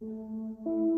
В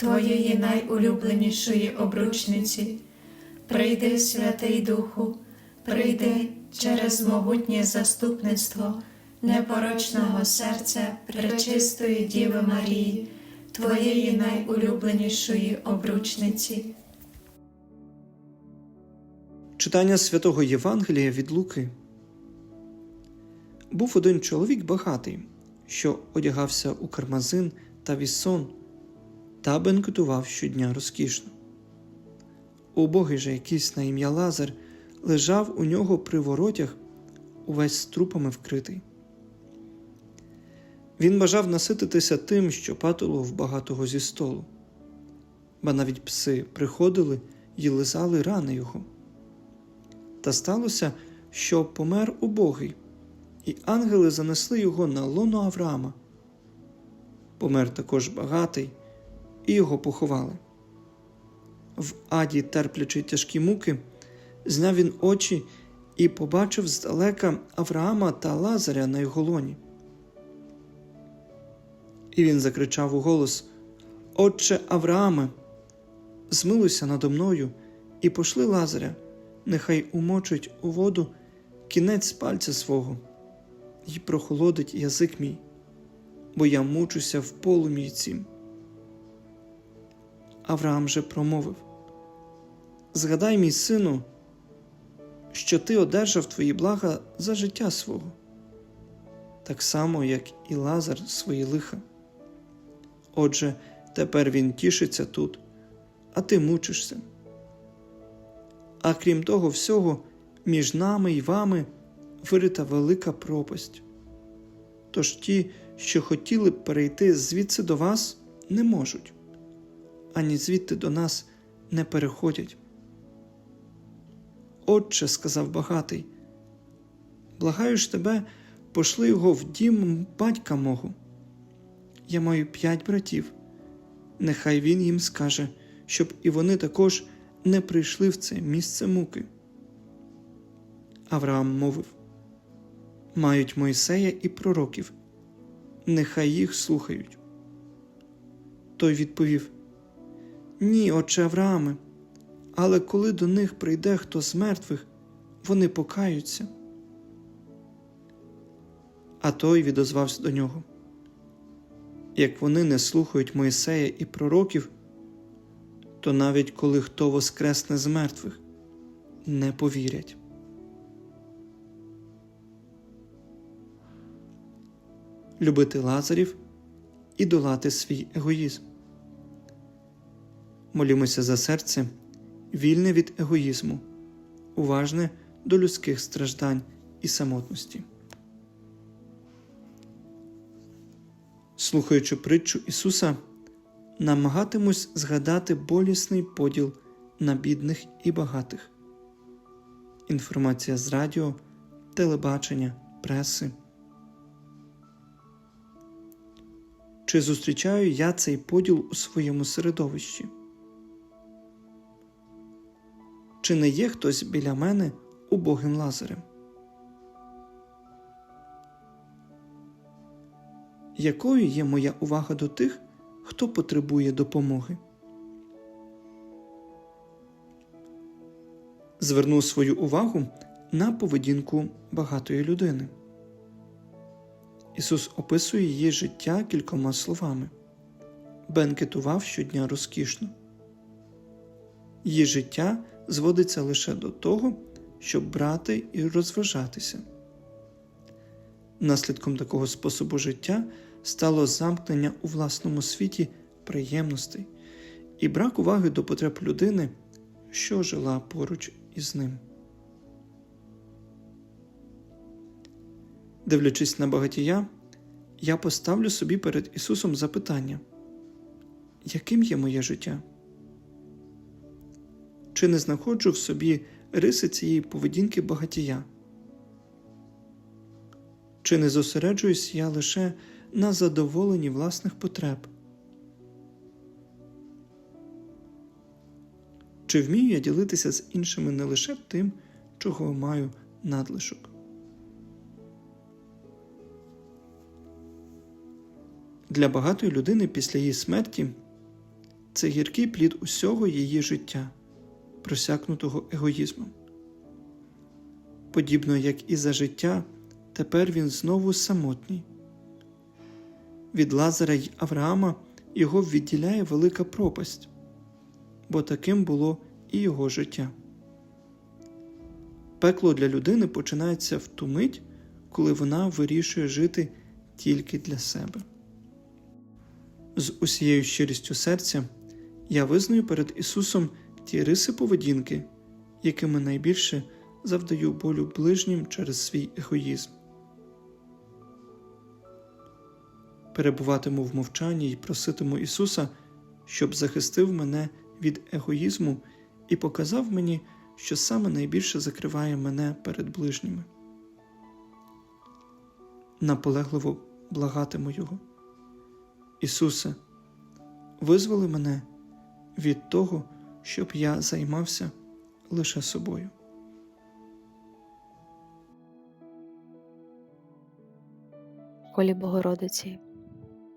Твоєї найулюбленішої обручниці. Прийди, Святий Духу, прийди через могутнє заступництво непорочного серця Пречистої Діви Марії, Твоєї найулюбленішої обручниці. Читання святого Євангелія від Луки. Був один чоловік багатий, що одягався у кармазин та вісон та бенкетував щодня розкішно. Убогий же якийсь на ім'я Лазар лежав у нього при воротях, увесь трупами вкритий. Він бажав насититися тим, що патило в багатого зі столу, ба навіть пси приходили й лизали рани його. Та сталося, що помер убогий, і ангели занесли його на лоно Авраама. Помер також багатий, і його поховали. В аді, терплячи тяжкі муки, зняв він очі і побачив здалека Авраама та Лазаря на його лоні. І він закричав у голос: Отче Аврааме, змилуйся надо мною і пошли Лазаря, нехай умочить у воду кінець пальця свого і прохолодить язик мій, бо я мучуся в полум'ї цім. Авраам же промовив: Згадай, мій сину, що ти одержав твої блага за життя свого, так само, як і Лазар свої лиха. Отже, тепер він тішиться тут, а ти мучишся. А крім того всього, між нами і вами вирита велика пропасть. Тож ті, що хотіли б перейти звідси до вас, не можуть ані звідти до нас не переходять. Отче, сказав багатий, благаю ж тебе, пошли його в дім батька мого. Я маю п'ять братів, нехай він їм скаже, щоб і вони також не прийшли в це місце муки. Авраам мовив Мають Мойсея і пророків, нехай їх слухають. Той відповів ні, отче Аврааме, але коли до них прийде хто з мертвих, вони покаються. А той відозвався до нього. Як вони не слухають Моїсея і пророків, то навіть коли хто воскресне з мертвих, не повірять. Любити Лазарів і долати свій егоїзм. Молімося за серце, вільне від егоїзму, уважне до людських страждань і самотності. Слухаючи притчу Ісуса, намагатимусь згадати болісний поділ на бідних і багатих. Інформація з радіо, телебачення, преси. Чи зустрічаю я цей поділ у своєму середовищі? Чи не є хтось біля мене убогим лазарем? якою є моя увага до тих, хто потребує допомоги. Зверну свою увагу на поведінку багатої людини. Ісус описує її життя кількома словами бенкетував щодня розкішно. Її життя зводиться лише до того, щоб брати і розважатися. Наслідком такого способу життя стало замкнення у власному світі приємностей і брак уваги до потреб людини, що жила поруч із ним. Дивлячись на багатія, я поставлю собі перед Ісусом запитання, яким є моє життя? Чи не знаходжу в собі риси цієї поведінки багатія? Чи не зосереджуюсь я лише на задоволенні власних потреб? Чи вмію я ділитися з іншими не лише тим, чого маю надлишок? Для багатої людини після її смерті це гіркий плід усього її життя, просякнутого егоїзмом. Подібно як і за життя, тепер він знову самотній. Від Лазара й Авраама його відділяє велика пропасть, бо таким було і його життя. Пекло для людини починається в ту мить, коли вона вирішує жити тільки для себе. З усією щирістю серця я визнаю перед Ісусом ті риси поведінки, якими найбільше завдаю болю ближнім через свій егоїзм. Перебуватиму в мовчанні і проситиму Ісуса, щоб захистив мене від егоїзму і показав мені, що саме найбільше закриває мене перед ближніми. Наполегливо благатиму Його. Ісусе, визволи мене від того, щоб я займався лише собою. Колі Богородиці,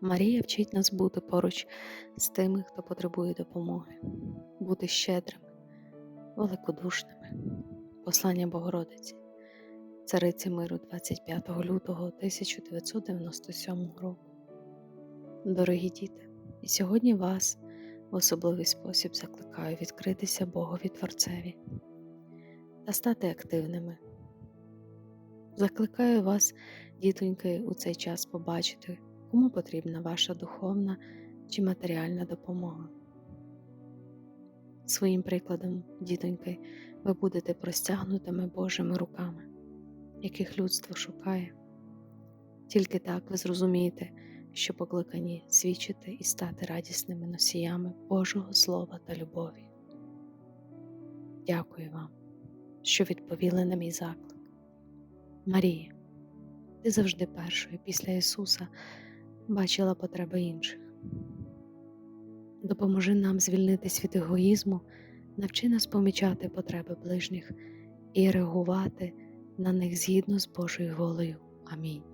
Марія вчить нас бути поруч з тими, хто потребує допомоги, бути щедрими, великодушними. Послання Богородиці, Цариці миру 25 лютого 1997 року. Дорогі діти, і сьогодні вас особливий спосіб закликаю відкритися Богові Творцеві та стати активними. Закликаю вас, дітоньки, у цей час побачити, кому потрібна ваша духовна чи матеріальна допомога. Своїм прикладом, дітоньки, ви будете простягнутими Божими руками, яких людство шукає. Тільки так ви зрозумієте, що покликані свідчити і стати радісними носіями Божого Слова та любові. Дякую вам, що відповіли на мій заклик. Марія, ти завжди першою після Ісуса бачила потреби інших. Допоможи нам звільнитись від егоїзму, навчи нас помічати потреби ближніх і реагувати на них згідно з Божою волею. Амінь.